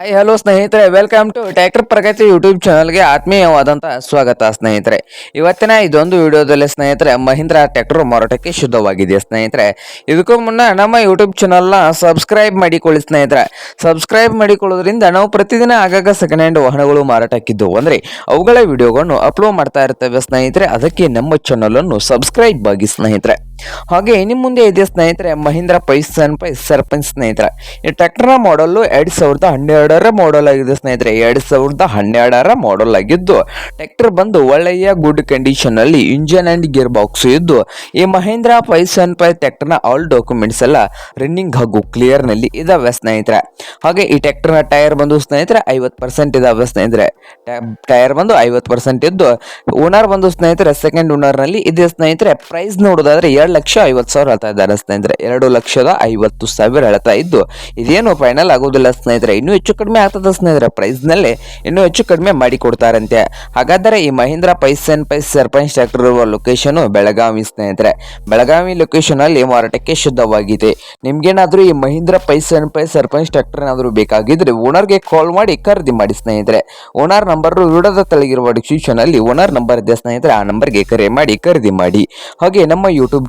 Hi hello ಸ್ನೇಹಿತರೆ welcome to tractor Pragati YouTube ಚಾನಲ್ಗೆ ಆತ್ಮೀಯವಾದಂಥ ಸ್ವಾಗತ ಸ್ನೇಹಿತರೆ. ಇವತ್ತಿನ ಇದೊಂದು ವಿಡಿಯೋದಲ್ಲಿ ಸ್ನೇಹಿತರೆ, ಮಹೀಂದ್ರ ಟ್ಯಾಕ್ಟರ್ ಮಾರಾಟಕ್ಕೆ ಶುದ್ಧವಾಗಿದೆ ಸ್ನೇಹಿತರೆ? ಇದಕ್ಕೂ ಮುನ್ನ ನಮ್ಮ ಯೂಟ್ಯೂಬ್ ಚಾನಲ್ನ ಸಬ್ಸ್ಕ್ರೈಬ್ ಮಾಡಿಕೊಳ್ಳಿ ಸ್ನೇಹಿತರೆ. ಸಬ್ಸ್ಕ್ರೈಬ್ ಮಾಡಿಕೊಳ್ಳೋದ್ರಿಂದ ನಾವು ಪ್ರತಿದಿನ ಆಗಾಗ ಸೆಕೆಂಡ್ ಹ್ಯಾಂಡ್ ವಾಹನಗಳು ಮಾರಾಟಕ್ಕಿದ್ದವು. ಅಂದರೆ ಅವುಗಳ ವಿಡಿಯೋಗಳನ್ನು ಅಪ್ಲೋಡ್ ಮಾಡ್ತಾ ಇರ್ತೇವೆ ಸ್ನೇಹಿತರೆ. ಅದಕ್ಕೆ ನಮ್ಮ ಚಾನಲನ್ನು ಸಬ್ಸ್ಕ್ರೈಬ್ ಆಗಿ ಸ್ನೇಹಿತರೆ. ಹಾಗೆ ಇನ್ನು ಮುಂದೆ ಇದೆ ಸ್ನೇಹಿತರೆ, ಮಹೀಂದ್ರ ಪೈಸನ್ ಪೈ ಸರ್ಪಂಚ್ ಸ್ನೇಹಿತರೆ. ಈ ಟ್ರ್ಯಾಕ್ಟರ್ನ ಮಾಡಲ್ಲು ಎರಡು ಸಾವಿರದ ಹನ್ನೆರಡರ ಮಾಡಲ್ ಆಗಿದೆ ಸ್ನೇಹಿತರೆ. ಎರಡು ಸಾವಿರದ ಹನ್ನೆರಡರ ಮಾಡಲ್ ಆಗಿದ್ದು, ಟ್ರ್ಯಾಕ್ಟರ್ ಬಂದು ಒಳ್ಳೆಯ ಗುಡ್ ಕಂಡೀಷನ್ ಅಲ್ಲಿ ಇಂಜಿನ್ ಅಂಡ್ ಗೇರ್ ಬಾಕ್ಸ್ ಇದ್ದು, ಈ ಮಹೇಂದ್ರ ಪೈಸನ್ ಪೈ ಟ್ರ್ಯಾಕ್ಟರ್ನ ಆಲ್ ಡಾಕ್ಯುಮೆಂಟ್ಸ್ ಎಲ್ಲ ರನ್ನಿಂಗ್ ಹಾಗೂ ಕ್ಲಿಯರ್ನಲ್ಲಿ ಇದಾವೆ ಸ್ನೇಹಿತರೆ. ಹಾಗೆ ಈ ಟ್ರ್ಯಾಕ್ಟರ್ನ ಟೈರ್ ಬಂದು ಸ್ನೇಹಿತರೆ ಐವತ್ತು ಪರ್ಸೆಂಟ್ ಇದಾವೆ ಸ್ನೇಹಿತರೆ. ಟೈರ್ ಬಂದು ಐವತ್ತು ಪರ್ಸೆಂಟ್ ಇದ್ದು ಓನರ್ ಬಂದು ಸ್ನೇಹಿತರೆ ಸೆಕೆಂಡ್ ಓನರ್ನಲ್ಲಿ ಇದೆ ಸ್ನೇಹಿತರೆ. ಪ್ರೈಸ್ ನೋಡೋದಾದ್ರೆ ಎರಡು ಲಕ್ಷ ಐವತ್ತು ಸಾವಿರ ಹೇಳ್ತಾ ಇದ್ದಾರೆ ಸ್ನೇಹಿತರೆ. ಎರಡು ಲಕ್ಷದ ಐವತ್ತು ಸಾವಿರ ಹೇಳ್ತಾ ಇದ್ದು, ಇದೇನು ಫೈನಲ್ ಆಗೋದಿಲ್ಲ ಸ್ನೇಹಿತರೆ. ಇನ್ನೂ ಹೆಚ್ಚು ಕಡಿಮೆ ಆಗ್ತದೆ ಸ್ನೇಹಿತರೆ. ಪ್ರೈಸ್ನಲ್ಲಿ ಇನ್ನೂ ಹೆಚ್ಚು ಕಡಿಮೆ ಮಾಡಿ ಕೊಡ್ತಾರಂತೆ. ಹಾಗಾದರೆ ಈ ಮಹೀಂದ್ರ ಪೈಸನ್ ಪೈಸ್ ಸರ್ಪಂಚ್ ಟ್ರ್ಯಾಕ್ಟರ್ ಇರುವ ಲೊಕೇಶನ್ ಬೆಳಗಾವಿ ಸ್ನೇಹಿತರೆ. ಬೆಳಗಾವಿ ಲೊಕೇಶನ್ ಅಲ್ಲಿ ಮಾರಾಟಕ್ಕೆ ಶುದ್ಧವಾಗಿದೆ. ನಿಮ್ಗೇನಾದರೂ ಈ ಮಹೀಂದ್ರ ಪೈಸನ್ ಪೈ ಸರ್ಪಂಚ್ ಟ್ರ್ಯಾಕ್ಟರ್ ಏನಾದರೂ ಬೇಕಾಗಿದ್ರೆ ಓನರ್ಗೆ ಕಾಲ್ ಮಾಡಿ ಖರೀದಿ ಮಾಡಿ ಸ್ನೇಹಿತರೆ. ಓನರ್ ನಂಬರ್ ವಿಡದ ತಳಗಿರುವ ಡಿಸ್ಕ್ರಿಪ್ಷನ್ ಅಲ್ಲಿ ಓನರ್ ನಂಬರ್ ಇದೆ ಸ್ನೇಹಿತರೆ. ಆ ನಂಬರ್ಗೆ ಕರೆ ಮಾಡಿ ಖರೀದಿ ಮಾಡಿ. ಹಾಗೆ ನಮ್ಮ ಯೂಟ್ಯೂಬ್